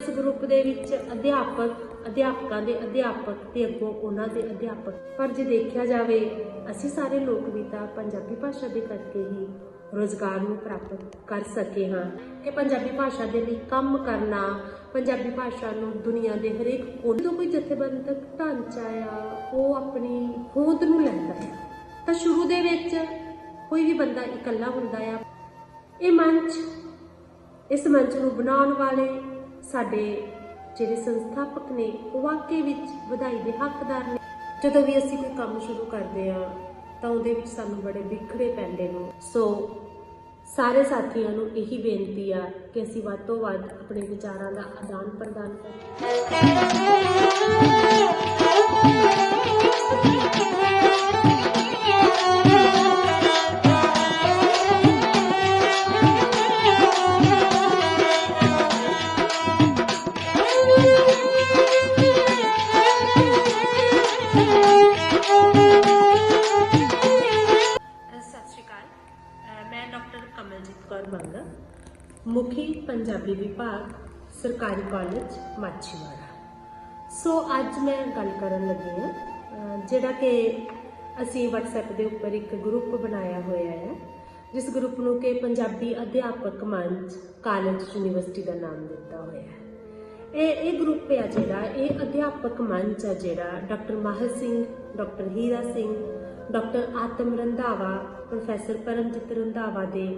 ਇਸ ਗਰੁੱਪ ਦੇ ਵਿੱਚ ਅਧਿਆਪਕ, ਅਧਿਆਪਕਾਂ ਦੇ ਅਧਿਆਪਕ ਤੇ ਅੱਗੋਂ ਉਹਨਾਂ ਦੇ ਅਧਿਆਪਕ। ਪਰ ਜੇ ਦੇਖਿਆ ਜਾਵੇ, ਅਸੀਂ ਸਾਰੇ ਲੋਕ ਵੀ ਤਾਂ ਪੰਜਾਬੀ ਭਾਸ਼ਾ ਦੇ ਕਰਕੇ ਹੀ ਰੋਜ਼ਗਾਰ ਨੂੰ ਪ੍ਰਾਪਤ ਕਰ ਸਕੇ ਹਾਂ ਕਿ ਪੰਜਾਬੀ ਭਾਸ਼ਾ ਦੇ ਲਈ ਕੰਮ ਕਰਨਾ, ਪੰਜਾਬੀ ਭਾਸ਼ਾ ਨੂੰ ਦੁਨੀਆ ਦੇ ਹਰੇਕ ਕੋਨੇ ਤੋਂ ਕੋਈ ਜਥੇਬੰਦਕ ਢਾਂਚਾ ਆ, ਉਹ ਆਪਣੀ ਹੋਂਦ ਨੂੰ ਲੈਂਦਾ ਹੈ। ਤਾਂ ਸ਼ੁਰੂ ਦੇ ਵਿੱਚ ਕੋਈ ਵੀ ਬੰਦਾ ਇਕੱਲਾ ਹੁੰਦਾ ਆ। ਇਹ ਮੰਚ, ਇਸ ਮੰਚ ਨੂੰ ਬਣਾਉਣ ਵਾਲੇ ਸਾਡੇ ਜਿਹੜੇ ਸੰਸਥਾਪਕ ਨੇ, ਉਹ ਵਾਕਈ ਵਿੱਚ ਵਧਾਈ ਦੇ ਹੱਕਦਾਰ ਨੇ। ਜਦੋਂ ਵੀ ਅਸੀਂ ਕੋਈ ਕੰਮ ਸ਼ੁਰੂ ਕਰਦੇ ਆ ਤਾਂ ਉਹਦੇ ਵਿੱਚ ਸਾਨੂੰ ਬੜੇ ਵਿਖੜੇ ਪੈਂਦੇ ਨੇ। ਸੋ ਸਾਰੇ ਸਾਥੀਆਂ ਨੂੰ ਇਹੀ ਬੇਨਤੀ ਆ ਕਿ ਅਸੀਂ ਵੱਧ ਤੋਂ ਵੱਧ ਆਪਣੇ ਵਿਚਾਰਾਂ ਦਾ ਆਦਾਨ ਪ੍ਰਦਾਨ ਕਰੀਏ। ਪੰਜਾਬੀ ਵਿਭਾਗ, ਸਰਕਾਰੀ ਕਾਲਜ ਮਾਛੀਵਾੜਾ। ਸੋ ਅੱਜ ਮੈਂ ਗੱਲ ਕਰਨ ਲੱਗੀ ਹਾਂ ਜਿਹੜਾ ਕਿ ਅਸੀਂ WhatsApp ਦੇ ਉੱਪਰ ਇੱਕ ਗਰੁੱਪ ਬਣਾਇਆ ਹੋਇਆ ਹੈ, ਜਿਸ ਗਰੁੱਪ ਨੂੰ ਕਿ ਪੰਜਾਬੀ ਅਧਿਆਪਕ ਮੰਚ ਕਾਲਜ ਯੂਨੀਵਰਸਿਟੀ ਦਾ ਨਾਮ ਦਿੱਤਾ ਹੋਇਆ ਹੈ। ਇਹ ਇਹ ਗਰੁੱਪ ਹੈ ਜਿਹੜਾ, ਇਹ ਅਧਿਆਪਕ ਮੰਚ ਹੈ ਜਿਹੜਾ doctor Mahar Singh, doctor Hira Singh, doctor Atam Randhawa professor Paramjit Randhawa ਦੇ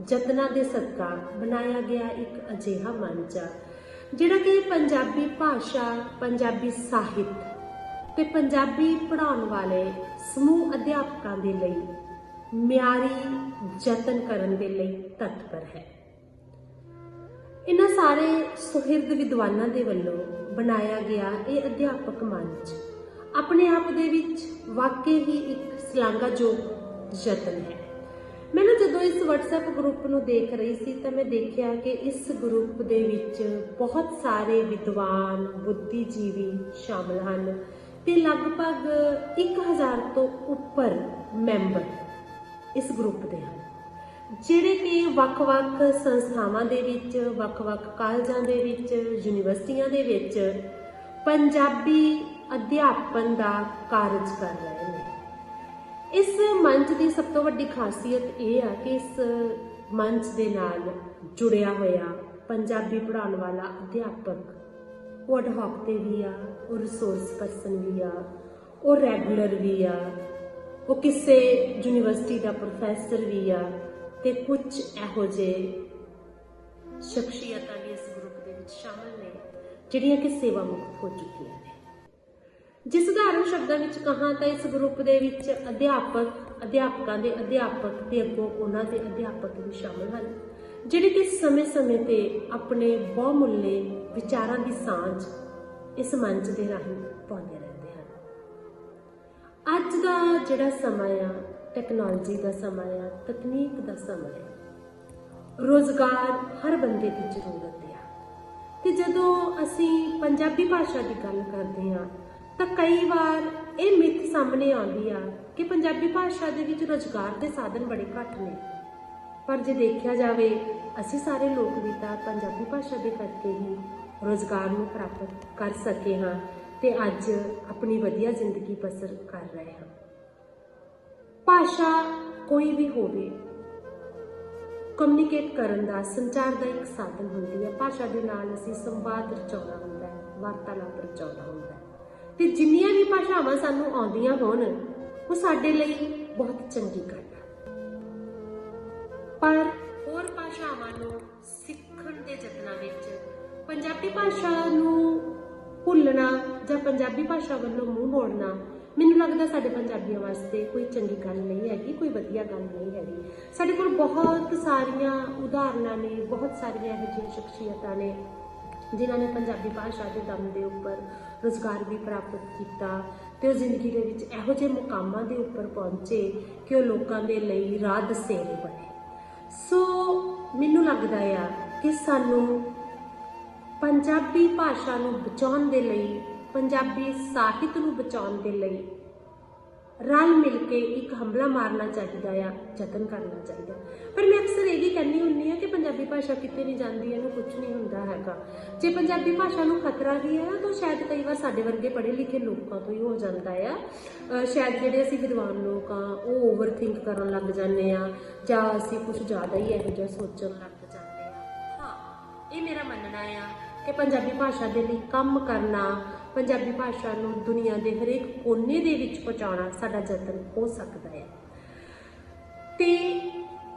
ਯਤਨਾਂ ਦੇ ਸਦਕਾ ਬਣਾਇਆ ਗਿਆ ਇੱਕ ਅਜਿਹਾ ਮੰਚ ਆ, ਜਿਹੜਾ ਕਿ ਪੰਜਾਬੀ ਭਾਸ਼ਾ, ਪੰਜਾਬੀ ਸਾਹਿਤ ਤੇ ਪੰਜਾਬੀ ਪੜ੍ਹਾਉਣ ਵਾਲੇ ਸਮੂਹ ਅਧਿਆਪਕਾਂ ਦੇ ਲਈ ਮਿਆਰੀ ਯਤਨ ਕਰਨ ਦੇ ਲਈ ਤਤਪਰ ਹੈ। ਇਹਨਾਂ ਸਾਰੇ ਸੁਹਿਰਦ ਵਿਦਵਾਨਾਂ ਦੇ ਵੱਲੋਂ ਬਣਾਇਆ ਗਿਆ ਇਹ ਅਧਿਆਪਕ ਮੰਚ ਆਪਣੇ ਆਪ ਦੇ ਵਿੱਚ ਵਾਕਈ ਹੀ ਇੱਕ ਸ਼ਲਾਘਾਯੋਗ ਯਤਨ ਹੈ। ਮੈਂ ਨਾ ਜਦੋਂ ਇਸ WhatsApp ਗਰੁੱਪ ਨੂੰ ਦੇਖ ਰਹੀ ਸੀ ਤਾਂ ਮੈਂ ਦੇਖਿਆ ਕਿ ਇਸ ਗਰੁੱਪ ਦੇ ਵਿੱਚ ਬਹੁਤ ਸਾਰੇ ਵਿਦਵਾਨ, ਬੁੱਧੀਜੀਵੀ ਸ਼ਾਮਲ ਹਨ ਤੇ ਲਗਭਗ 1000 ਤੋਂ ਉੱਪਰ ਮੈਂਬਰ ਇਸ ਗਰੁੱਪ ਦੇ ਹਨ। ਜਿਹੜੇ ਕਿ ਵੱਖ-ਵੱਖ ਸੰਸਥਾਵਾਂ ਦੇ ਵਿੱਚ, ਵੱਖ-ਵੱਖ ਕਾਲਜਾਂ ਦੇ ਵਿੱਚ, ਯੂਨੀਵਰਸਿਟੀਆਂ ਦੇ ਵਿੱਚ ਪੰਜਾਬੀ ਅਧਿਆਪਨ ਦਾ ਕਾਰਜ ਕਰ ਰਹੇ ਨੇ। ਇਸ ਮੰਚ ਦੀ ਸਭ ਤੋਂ ਵੱਡੀ ਖਾਸੀਅਤ ਇਹ ਆ ਕਿ ਇਸ ਮੰਚ ਦੇ ਨਾਲ ਜੁੜਿਆ ਹੋਇਆ ਪੰਜਾਬੀ ਪੜ੍ਹਾਉਣ ਵਾਲਾ ਅਧਿਆਪਕ, ਉਹ ਅਡਹੌਕ ਤੇ ਵੀ ਆ, ਉਹ ਰਿਸੋਰਸ ਪਰਸਨ ਵੀ ਆ, ਉਹ ਰੈਗੂਲਰ ਵੀ ਆ, ਉਹ ਕਿਸੇ ਯੂਨੀਵਰਸਿਟੀ ਦਾ ਪ੍ਰੋਫੈਸਰ ਵੀ ਆ ਤੇ ਕੁਝ ਇਹੋ ਜਿਹੇ ਸ਼ਖਸੀਅਤਾਂ ਵੀ ਇਸ ਗਰੁੱਪ ਦੇ ਵਿੱਚ ਸ਼ਾਮਲ ਨੇ, ਜਿਹੜੀਆਂ ਕਿ ਸੇਵਾ ਮੁਕਤ ਹੋ ਚੁੱਕੀਆਂ। ਜੇ ਸਧਾਰਨ ਸ਼ਬਦਾਂ ਵਿੱਚ ਕਹਾਂ ਤਾਂ ਇਸ ਗਰੁੱਪ ਦੇ ਵਿੱਚ ਅਧਿਆਪਕ, ਅਧਿਆਪਕਾਂ ਦੇ ਅਧਿਆਪਕ ਤੇ ਅੱਗੋਂ ਉਹਨਾਂ ਦੇ ਅਧਿਆਪਕ ਵੀ ਸ਼ਾਮਲ ਹਨ, ਜਿਹੜੇ ਕਿ ਸਮੇਂ-ਸਮੇਂ ਤੇ ਆਪਣੇ ਬਹੁਮੁੱਲੇ ਵਿਚਾਰਾਂ ਦੀ ਸਾਂਝ ਇਸ ਮੰਚ ਦੇ ਰਾਹੀਂ ਪਾਉਂਦੇ ਰਹਿੰਦੇ ਹਨ। ਅੱਜ ਦਾ ਜਿਹੜਾ ਸਮਾਂ ਆ ਟੈਕਨੋਲੋਜੀ ਦਾ ਸਮਾਂ ਆ, ਤਕਨੀਕ ਦਾ ਸਮਾਂ ਆ, ਰੋਜ਼ਗਾਰ ਹਰ ਬੰਦੇ ਦੀ ਜ਼ਰੂਰਤ ਆ। ਤੇ ਜਦੋਂ ਅਸੀਂ ਪੰਜਾਬੀ ਭਾਸ਼ਾ ਦੀ ਗੱਲ ਕਰਦੇ ਹਾਂ ਤਾਂ ਕਈ ਵਾਰ ਇਹ ਮਿੱਥ ਸਾਹਮਣੇ ਆਉਂਦੀ ਆ ਕਿ ਪੰਜਾਬੀ ਭਾਸ਼ਾ ਦੇ ਵਿੱਚ ਰੋਜ਼ਗਾਰ ਦੇ ਸਾਧਨ ਬੜੇ ਘੱਟ ਨੇ। ਪਰ ਜੇ ਦੇਖਿਆ ਜਾਵੇ, ਅਸੀਂ ਸਾਰੇ ਲੋਕ ਵੀ ਤਾਂ ਪੰਜਾਬੀ ਭਾਸ਼ਾ ਦੇ ਕਰਕੇ ਹੀ ਰੋਜ਼ਗਾਰ ਨੂੰ ਪ੍ਰਾਪਤ ਕਰ ਸਕੇ ਹਾਂ ਤੇ ਅੱਜ ਆਪਣੀ ਵਧੀਆ ਜ਼ਿੰਦਗੀ ਬਸਰ ਕਰ ਰਹੇ ਹਾਂ। ਭਾਸ਼ਾ ਕੋਈ ਵੀ ਹੋਵੇ ਕਮਿਊਨੀਕੇਟ ਕਰਨ ਦਾ, ਸੰਚਾਰ ਦਾ ਇੱਕ ਸਾਧਨ ਹੁੰਦੀ ਹੈ ਭਾਸ਼ਾ ਦੇ ਨਾਲ ਅਸੀਂ ਸੰਵਾਦ ਰਚਾਉਣਾ ਹੁੰਦਾ ਹੈ, ਵਾਰਤਾਲਾਪ ਰਚਾਉਣਾ ਹੁੰਦਾ ਤੇ ਜਿੰਨੀਆਂ ਵੀ ਭਾਸ਼ਾਵਾਂ ਸਾਨੂੰ ਆਉਂਦੀਆਂ ਹੋਣ, ਉਹ ਸਾਡੇ ਲਈ ਬਹੁਤ ਚੰਗੀ ਗੱਲ ਹੈ ਪਰ ਹੋਰ ਭਾਸ਼ਾਵਾਂ ਨੂੰ ਸਿੱਖਣ ਦੇ ਯਤਨਾਂ ਵਿੱਚ ਪੰਜਾਬੀ ਭਾਸ਼ਾ ਨੂੰ ਭੁੱਲਣਾ ਜਾਂ ਪੰਜਾਬੀ ਭਾਸ਼ਾ ਵੱਲੋਂ ਮੂੰਹ ਮੋੜਨਾ, ਮੈਨੂੰ ਲੱਗਦਾ ਸਾਡੇ ਪੰਜਾਬੀਆਂ ਵਾਸਤੇ ਕੋਈ ਚੰਗੀ ਗੱਲ ਨਹੀਂ ਹੈਗੀ, ਕੋਈ ਵਧੀਆ ਗੱਲ ਨਹੀਂ ਹੈਗੀ। ਸਾਡੇ ਕੋਲ ਬਹੁਤ ਸਾਰੀਆਂ ਉਦਾਹਰਨਾਂ ਨੇ, ਬਹੁਤ ਸਾਰੀਆਂ ਇਹੋ ਜਿਹੀਆਂ ਸ਼ਖਸੀਅਤਾਂ ਨੇ, ਜਿਨ੍ਹਾਂ ਨੇ ਪੰਜਾਬੀ ਭਾਸ਼ਾ ਦੇ ਦਮ ਦੇ ਉੱਪਰ ਰੋਜ਼ਗਾਰ ਵੀ ਪ੍ਰਾਪਤ ਕੀਤਾ ਤੇ ਉਹ ਜ਼ਿੰਦਗੀ ਦੇ ਵਿੱਚ ਇਹੋ ਜਿਹੇ ਮੁਕਾਮਾਂ ਦੇ ਉੱਪਰ ਪਹੁੰਚੇ ਕਿ ਉਹ ਲੋਕਾਂ ਦੇ ਲਈ ਰਾਹ ਦਸੇਰੇ ਬਣੇ। ਸੋ ਮੈਨੂੰ ਲੱਗਦਾ ਆ ਕਿ ਸਾਨੂੰ ਪੰਜਾਬੀ ਭਾਸ਼ਾ ਨੂੰ ਬਚਾਉਣ ਦੇ ਲਈ, ਪੰਜਾਬੀ ਸਾਹਿਤ ਨੂੰ ਬਚਾਉਣ ਦੇ ਲਈ ਰਲ ਮਿਲ ਕੇ ਇੱਕ ਹਮਲਾ ਮਾਰਨਾ ਚਾਹੀਦਾ ਆ, ਯਤਨ ਕਰਨਾ ਚਾਹੀਦਾ। ਪਰ ਮੈਂ ਅਕਸਰ ਇਹ ਵੀ ਕਹਿੰਦੀ ਹੁੰਦੀ ਆ ਕਿ ਪੰਜਾਬੀ ਭਾਸ਼ਾ ਕਿਤੇ ਨਹੀਂ ਜਾਂਦੀ, ਇਹਨੂੰ ਕੁਝ ਨਹੀਂ ਹੁੰਦਾ ਹੈਗਾ। ਜੇ ਪੰਜਾਬੀ ਭਾਸ਼ਾ ਨੂੰ ਖਤਰਾ ਵੀ ਹੈ, ਤਾਂ ਸ਼ਾਇਦ ਕਈ ਵਾਰ ਸਾਡੇ ਵਰਗੇ ਪੜ੍ਹੇ ਲਿਖੇ ਲੋਕਾਂ ਤੋਂ ਹੀ ਹੋ ਜਾਂਦਾ ਆ। ਸ਼ਾਇਦ ਜਿਹੜੇ ਅਸੀਂ ਵਿਦਵਾਨ ਲੋਕ ਆ, ਉਹ ਓਵਰ ਥਿੰਕ ਕਰਨ ਲੱਗ ਜਾਂਦੇ ਆ, ਜਾਂ ਅਸੀਂ ਕੁਝ ਜ਼ਿਆਦਾ ਹੀ ਇਹੋ ਜਿਹਾ ਸੋਚਣ ਲੱਗ ਜਾਂਦੇ ਆ। ਹਾਂ, ਇਹ ਮੇਰਾ ਮੰਨਣਾ ਆ ਕਿ ਪੰਜਾਬੀ ਭਾਸ਼ਾ ਦੇ ਲਈ ਕੰਮ ਕਰਨਾ ਪੰਜਾਬੀ ਭਾਸ਼ਾ ਨੂੰ ਦੁਨੀਆ ਦੇ ਹਰੇਕ ਕੋਨੇ ਦੇ ਵਿੱਚ ਪਹੁੰਚਾਉਣਾ ਸਾਡਾ ਯਤਨ ਹੋ ਸਕਦਾ ਹੈ। ਤੇ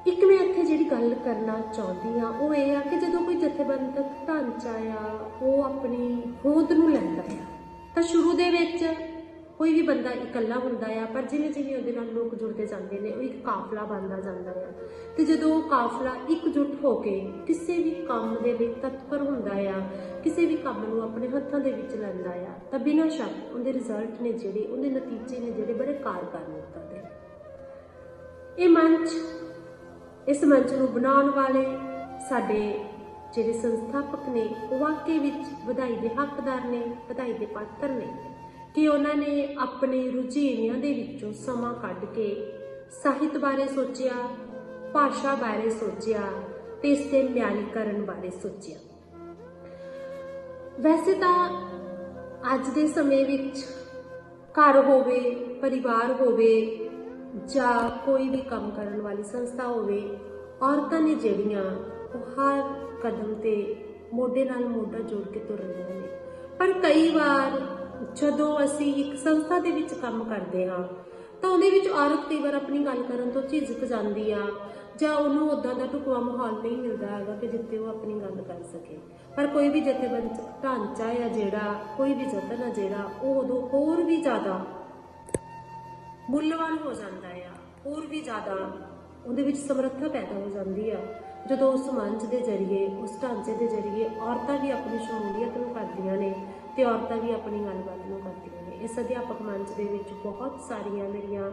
ਇੱਕ ਮੈਂ ਇੱਥੇ ਜਿਹੜੀ ਗੱਲ ਕਰਨਾ ਚਾਹੁੰਦੀ ਆ ਉਹ ਇਹ ਆ ਕਿ ਜਦੋਂ ਕੋਈ ਜਥੇਬੰਦਕ ਢਾਂਚਾ ਆ, ਉਹ ਆਪਣੀ ਹੋਂਦ ਨੂੰ ਲੈਂਦਾ ਆ, ਤਾਂ ਸ਼ੁਰੂ ਦੇ ਵਿੱਚ ਕੋਈ ਵੀ ਬੰਦਾ ਇਕੱਲਾ ਹੁੰਦਾ ਆ, ਪਰ ਜਿਵੇਂ ਜਿਵੇਂ ਉਹਦੇ ਨਾਲ ਲੋਕ ਜੁੜਦੇ ਜਾਂਦੇ ਨੇ, ਉਹ ਇੱਕ ਕਾਫਲਾ ਬਣਦਾ ਜਾਂਦਾ ਆ। ਤੇ ਜਦੋਂ ਉਹ ਕਾਫਲਾ ਇਕਜੁੱਟ ਹੋ ਕੇ ਕਿਸੇ ਵੀ ਕੰਮ ਦੇ ਲਈ ਤਤਪਰ ਹੁੰਦਾ ਆ, ਕਿਸੇ ਵੀ ਕੰਮ ਨੂੰ ਆਪਣੇ ਹੱਥਾਂ ਦੇ ਵਿੱਚ ਲੈਂਦਾ ਆ, ਤਾਂ ਬਿਨਾਂ ਸ਼ੱਕ ਉਹਦੇ ਰਿਜ਼ਲਟ ਨੇ ਜਿਹੜੇ, ਉਹਦੇ ਨਤੀਜੇ ਨੇ ਜਿਹੜੇ ਬੜੇ ਕਾਰਗਰ ਨਿਕਲਦੇ ਨੇ ਇਹ ਮੰਚ, ਇਸ ਮੰਚ ਨੂੰ ਬਣਾਉਣ ਵਾਲੇ ਸਾਡੇ ਜਿਹੜੇ ਸੰਸਥਾਪਕ ਨੇ, ਉਹ ਵਾਕਈ ਵਿੱਚ ਵਧਾਈ ਦੇ ਹੱਕਦਾਰ ਨੇ, ਵਧਾਈ ਦੇ ਪਾਤਰ ਨੇ। ਕਿ ਉਹਨਾਂ ਨੇ ਆਪਣੇ ਰੁਝੇਵਿਆਂ ਦੇ ਵਿੱਚੋਂ ਸਮਾਂ ਕੱਢ ਕੇ ਸਾਹਿਤ ਬਾਰੇ ਸੋਚਿਆ, ਭਾਸ਼ਾ ਬਾਰੇ ਸੋਚਿਆ ਤੇ ਇਸ ਦੇ ਮਿਆਲੀਕਰਨ ਬਾਰੇ ਸੋਚਿਆ। ਵੈਸੇ ਤਾਂ ਅੱਜ ਦੇ ਸਮੇਂ ਵਿੱਚ ਘਰ ਹੋਵੇ, ਪਰਿਵਾਰ ਹੋਵੇ ਜਾਂ ਕੋਈ ਵੀ ਕੰਮ ਕਰਨ ਵਾਲੀ ਸੰਸਥਾ ਹੋਵੇ, ਔਰਤਾਂ ਨੇ ਜਿਹੜੀਆਂ ਉਹ ਹਰ ਕਦਮ ਤੇ ਮੋਢੇ ਨਾਲ ਮੋਢਾ ਜੋੜ ਕੇ ਤੁਰ ਰਹੀਆਂ ਨੇ। ਪਰ ਕਈ ਵਾਰ ਜਦੋਂ ਅਸੀਂ ਇੱਕ ਸੰਸਥਾ ਦੇ ਵਿੱਚ ਕੰਮ ਕਰਦੇ ਹਾਂ, ਤਾਂ ਉਹਦੇ ਵਿੱਚ ਔਰਤ ਕਈ ਵਾਰ ਆਪਣੀ ਗੱਲ ਕਰਨ ਤੋਂ ਝਿਜਕ ਜਾਂਦੀ ਆ, ਜਾਂ ਉਹਨੂੰ ਉਦਾਂ ਦਾ ਢੁਕਵਾਂ ਮਾਹੌਲ ਨਹੀਂ ਮਿਲਦਾ ਹੈਗਾ ਕਿ ਜਿੱਥੇ ਉਹ ਆਪਣੀ ਗੱਲ ਕਰ ਸਕੇ। ਪਰ ਕੋਈ ਵੀ ਜਥੇਬੰਦ ਢਾਂਚਾ ਆ ਜਿਹੜਾ, ਕੋਈ ਵੀ ਯਤਨ ਆ ਜਿਹੜਾ, ਉਹ ਉਦੋਂ ਹੋਰ ਵੀ ਜ਼ਿਆਦਾ ਮੁੱਲਵਾਨ ਹੋ ਜਾਂਦਾ ਆ, ਹੋਰ ਵੀ ਜ਼ਿਆਦਾ ਉਹਦੇ ਵਿੱਚ ਸਮਰੱਥਾ ਪੈਦਾ ਹੋ ਜਾਂਦੀ ਆ। ਜਦੋਂ ਉਸ ਮੰਚ ਦੇ ਜ਼ਰੀਏ, ਉਸ ਢਾਂਚੇ ਦੇ ਜ਼ਰੀਏ ਔਰਤਾਂ ਵੀ ਆਪਣੀ ਸ਼ਮੂਲੀਅਤ ਨੂੰ ਕਰਦੀਆਂ ਨੇ ਤੇ ਔਰਤਾਂ ਵੀ ਆਪਣੀ ਗੱਲਬਾਤ ਨੂੰ ਕਰਦੀਆਂ ਨੇ। ਇਸ ਅਧਿਆਪਕ ਮੰਚ ਦੇ ਵਿੱਚ ਬਹੁਤ ਸਾਰੀਆਂ ਮੇਰੀਆਂ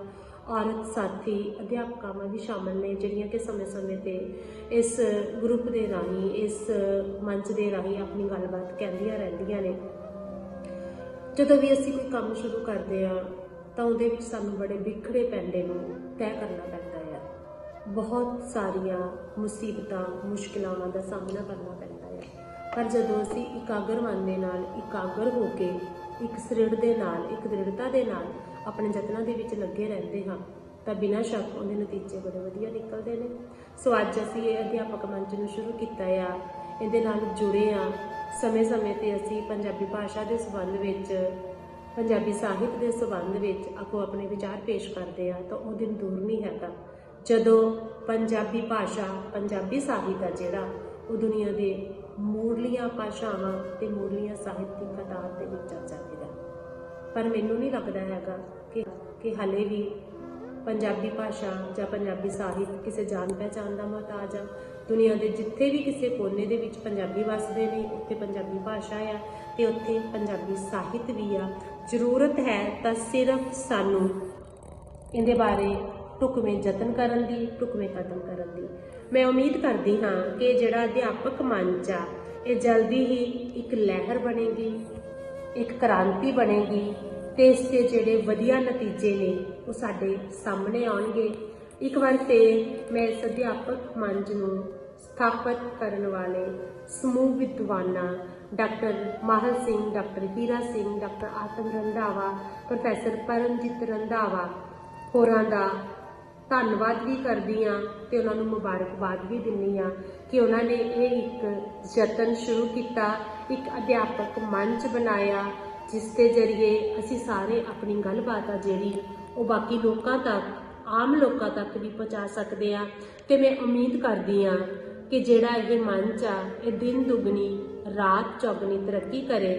ਔਰਤ ਸਾਥੀ, ਅਧਿਆਪਕਾਵਾਂ ਵੀ ਸ਼ਾਮਲ ਨੇ, ਜਿਹੜੀਆਂ ਕਿ ਸਮੇਂ-ਸਮੇਂ ਤੇ ਇਸ ਗਰੁੱਪ ਦੇ ਰਾਹੀਂ, ਇਸ ਮੰਚ ਦੇ ਰਾਹੀਂ ਆਪਣੀ ਗੱਲਬਾਤ ਕਹਿੰਦੀਆਂ ਰਹਿੰਦੀਆਂ ਨੇ। ਜਦੋਂ ਵੀ ਅਸੀਂ ਕੋਈ ਕੰਮ ਸ਼ੁਰੂ ਕਰਦੇ ਆ ਤਾਂ ਉਹਦੇ ਵਿੱਚ ਸਾਨੂੰ ਬੜੇ ਵਿਖੜੇ ਪੈਂਡੇ ਨੂੰ ਤੈਅ ਕਰਨਾ ਪੈਂਦਾ ਹੈ ਬਹੁਤ ਸਾਰੀਆਂ ਮੁਸੀਬਤਾਂ, ਮੁਸ਼ਕਿਲਾਂ ਦਾ ਸਾਹਮਣਾ ਕਰਨਾ ਪੈਂਦਾ ਪਰ ਜਦੋਂ ਅਸੀਂ ਇਕਾਗਰ ਮਨ ਦੇ ਨਾਲ ਇਕਾਗਰ ਹੋ ਕੇ ਇੱਕ ਸ੍ਰਿੜ ਦੇ ਨਾਲ, ਇੱਕ ਦ੍ਰਿੜਤਾ ਦੇ ਨਾਲ ਆਪਣੇ ਯਤਨਾਂ ਦੇ ਵਿੱਚ ਲੱਗੇ ਰਹਿੰਦੇ ਹਾਂ, ਤਾਂ ਬਿਨਾਂ ਸ਼ੱਕ ਉਹਦੇ ਨਤੀਜੇ ਬੜੇ ਵਧੀਆ ਨਿਕਲਦੇ ਨੇ। ਸੋ ਅੱਜ ਅਸੀਂ ਇਹ ਅਧਿਆਪਕ ਮੰਚ ਨੂੰ ਸ਼ੁਰੂ ਕੀਤਾ ਆ। ਇਹਦੇ ਨਾਲ ਜੁੜੇ ਆ। ਸਮੇਂ-ਸਮੇਂ ਤੇ ਅਸੀਂ ਪੰਜਾਬੀ ਭਾਸ਼ਾ ਦੇ ਸੰਬੰਧ ਵਿੱਚ, ਪੰਜਾਬੀ ਸਾਹਿਤ ਦੇ ਸੰਬੰਧ ਵਿੱਚ ਆਪੋ ਆਪਣੇ ਵਿਚਾਰ ਪੇਸ਼ ਕਰਦੇ ਆ, ਤਾਂ ਉਹ ਦਿਨ ਦੂਰ ਨਹੀਂ ਹੈਗਾ। ਜਦੋਂ ਪੰਜਾਬੀ ਭਾਸ਼ਾ, ਪੰਜਾਬੀ ਸਾਹਿਤ ਆ ਜਿਹੜਾ, ਉਹ ਦੁਨੀਆ ਦੇ ਮੂੜਲੀਆਂ ਭਾਸ਼ਾਵਾਂ ਤੇ ਮੂੜਲੀਆਂ ਸਾਹਿਤ ਦੀ ਕਤਾਰ ਦੇ ਵਿੱਚ ਆ ਜਾਵੇਗਾ ਪਰ ਮੈਨੂੰ ਨਹੀਂ ਲੱਗਦਾ ਹੈਗਾ ਕਿ ਕਿ ਹਲੇ ਵੀ ਪੰਜਾਬੀ ਭਾਸ਼ਾ ਜਾਂ ਪੰਜਾਬੀ ਸਾਹਿਤ ਕਿਸੇ ਜਾਣ ਪਹਿਚਾਣ ਦਾ ਮੁਹਤਾਜ ਆ। ਦੁਨੀਆ ਦੇ ਜਿੱਥੇ ਵੀ ਕਿਸੇ ਕੋਨੇ ਦੇ ਵਿੱਚ ਪੰਜਾਬੀ ਵੱਸਦੇ ਨੇ, ਉੱਥੇ ਪੰਜਾਬੀ ਭਾਸ਼ਾ ਆ ਤੇ ਉੱਥੇ ਪੰਜਾਬੀ ਸਾਹਿਤ ਵੀ ਆ। ਜ਼ਰੂਰਤ ਹੈ ਤਾਂ ਸਿਰਫ ਸਾਨੂੰ ਇਹਦੇ ਬਾਰੇ ਢੁਕਵੇਂ ਯਤਨ ਕਰਨ ਦੀ, ਢੁਕਵੇਂ ਕਦਮ ਕਰਨ ਦੀ। ਮੈਂ ਉਮੀਦ ਕਰਦੀ ਹਾਂ ਕਿ ਜਿਹੜਾ ਅਧਿਆਪਕ ਮੰਚ ਆ, ਇਹ ਜਲਦੀ ਹੀ ਇੱਕ ਲਹਿਰ ਬਣੇਗੀ, ਇੱਕ ਕ੍ਰਾਂਤੀ ਬਣੇਗੀ ਤੇ ਇਸ ਦੇ ਜਿਹੜੇ ਵਧੀਆ ਨਤੀਜੇ ਨੇ, ਉਹ ਸਾਡੇ ਸਾਹਮਣੇ ਆਉਣਗੇ। ਇੱਕ ਵਾਰ ਫੇਰ ਮੈਂ ਇਸ ਅਧਿਆਪਕ ਮੰਚ ਨੂੰ ਸਥਾਪਿਤ ਕਰਨ ਵਾਲੇ ਸਮੂਹ ਵਿਦਵਾਨਾਂ doctor Mahal Singh, doctor Hira Singh, doctor Atam Randhawa, professor Paramjit Randhawa ਹੋਰਾਂ ਦਾ ਧੰਨਵਾਦ ਵੀ ਕਰਦੀ ਆ ਤੇ ਉਹਨਾਂ ਨੂੰ ਮੁਬਾਰਕਬਾਦ ਵੀ ਦਿੰਨੀ ਆ ਕਿ ਉਹਨਾਂ ਨੇ ਇਹ ਇੱਕ ਯਤਨ ਸ਼ੁਰੂ ਕੀਤਾ, ਇੱਕ ਅਧਿਆਪਕ ਮੰਚ ਬਣਾਇਆ, ਜਿਸ ਦੇ ਜ਼ਰੀਏ ਅਸੀਂ ਸਾਰੇ ਆਪਣੀ ਗੱਲਬਾਤ ਆ ਜਿਹੜੀ ਉਹ ਬਾਕੀ ਲੋਕਾਂ ਤੱਕ, ਆਮ ਲੋਕਾਂ ਤੱਕ ਵੀ ਪਹੁੰਚਾ ਸਕਦੇ ਆ ਤੇ ਮੈਂ ਉਮੀਦ ਕਰਦੀ ਆ ਕਿ ਜਿਹੜਾ ਇਹ ਮੰਚ ਆ, ਇਹ ਦਿਨ ਦੁਗਣੀ, ਰਾਤ ਚੌਗਣੀ ਤਰੱਕੀ ਕਰੇ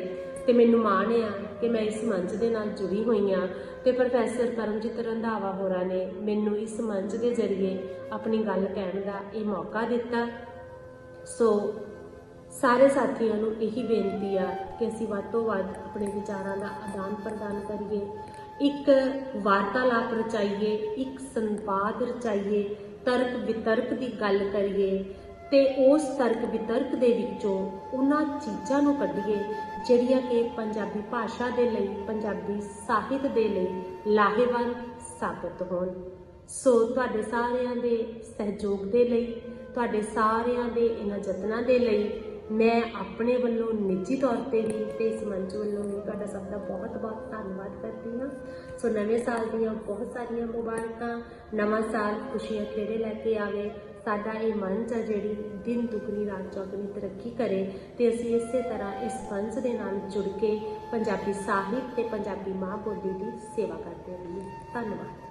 ਤੇ ਮੈਨੂੰ ਮਾਣ ਆ ਕਿ ਮੈਂ ਇਸ ਮੰਚ ਦੇ ਨਾਲ ਜੁੜੀ ਹੋਈ ਆ ਤੇ ਪ੍ਰੋਫੈਸਰ ਕਰਮਜੀਤ ਰੰਧਾਵਾ ਹੋਰਾਂ ਨੇ ਮੈਨੂੰ ਇਸ ਮੰਚ ਦੇ ਜ਼ਰੀਏ ਆਪਣੀ ਗੱਲ ਕਹਿਣ ਦਾ ਇਹ ਮੌਕਾ ਦਿੱਤਾ। ਸੋ ਸਾਰੇ ਸਾਥੀਆਂ ਨੂੰ ਇਹੀ ਬੇਨਤੀ ਆ ਕਿ ਅਸੀਂ ਵੱਧ ਤੋਂ ਵੱਧ ਆਪਣੇ ਵਿਚਾਰਾਂ ਦਾ ਆਦਾਨ ਪ੍ਰਦਾਨ ਕਰੀਏ, ਇੱਕ ਵਾਰਤਾਲਾਪ ਰਚਾਈਏ, ਇੱਕ ਸੰਵਾਦ ਰਚਾਈਏ ਤਰਕ ਵਿਤਰਕ ਦੀ ਗੱਲ ਕਰੀਏ ਤੇ ਉਸ ਤਰਕ ਵਿਤਰਕ ਦੇ ਵਿੱਚੋਂ ਉਹਨਾਂ ਚੀਜ਼ਾਂ ਨੂੰ ਕੱਢੀਏ, ਜਿਹੜੀਆਂ ਕਿ ਪੰਜਾਬੀ ਭਾਸ਼ਾ ਦੇ ਲਈ, ਪੰਜਾਬੀ ਸਾਹਿਤ ਦੇ ਲਈ ਲਾਹੇਵੰਦ ਸਾਬਤ ਹੋਣ। ਸੋ ਤੁਹਾਡੇ ਸਾਰਿਆਂ ਦੇ ਸਹਿਯੋਗ ਦੇ ਲਈ, ਤੁਹਾਡੇ ਸਾਰਿਆਂ ਦੇ ਇਹਨਾਂ ਯਤਨਾਂ ਦੇ ਲਈ ਮੈਂ ਆਪਣੇ ਵੱਲੋਂ ਨਿੱਜੀ ਤੌਰ ਤੇ ਵੀ ਤੇ ਇਸ ਮੰਚ ਵੱਲੋਂ ਵੀ ਤੁਹਾਡਾ ਸਭ ਦਾ ਬਹੁਤ ਬਹੁਤ ਧੰਨਵਾਦ ਕਰਦੀ ਹਾਂ। ਸੋ ਨਵੇਂ ਸਾਲ ਦੀਆਂ ਬਹੁਤ ਸਾਰੀਆਂ ਮੁਬਾਰਕਾਂ, ਨਵਾਂ ਸਾਲ ਖੁਸ਼ੀਆਂ ਖੇੜੇ ਲੈ ਕੇ ਆਵੇ। ਸਾਡਾ ਇਹ ਮੰਚ ਆ ਜਿਹੜੀ ਦਿਨ ਦੁਗਣੀ, ਰਾਤ ਚੌਗਣੀ ਤਰੱਕੀ ਕਰੇ ਤੇ ਅਸੀਂ ਇਸੇ ਤਰ੍ਹਾਂ ਇਸ ਮੰਚ ਦੇ ਨਾਲ ਜੁੜ ਕੇ ਪੰਜਾਬੀ ਸਾਹਿਤ ਤੇ ਪੰਜਾਬੀ ਮਾਂ ਬੋਲੀ ਦੀ ਸੇਵਾ ਕਰਦੇ ਰਹੀਏ। ਧੰਨਵਾਦ।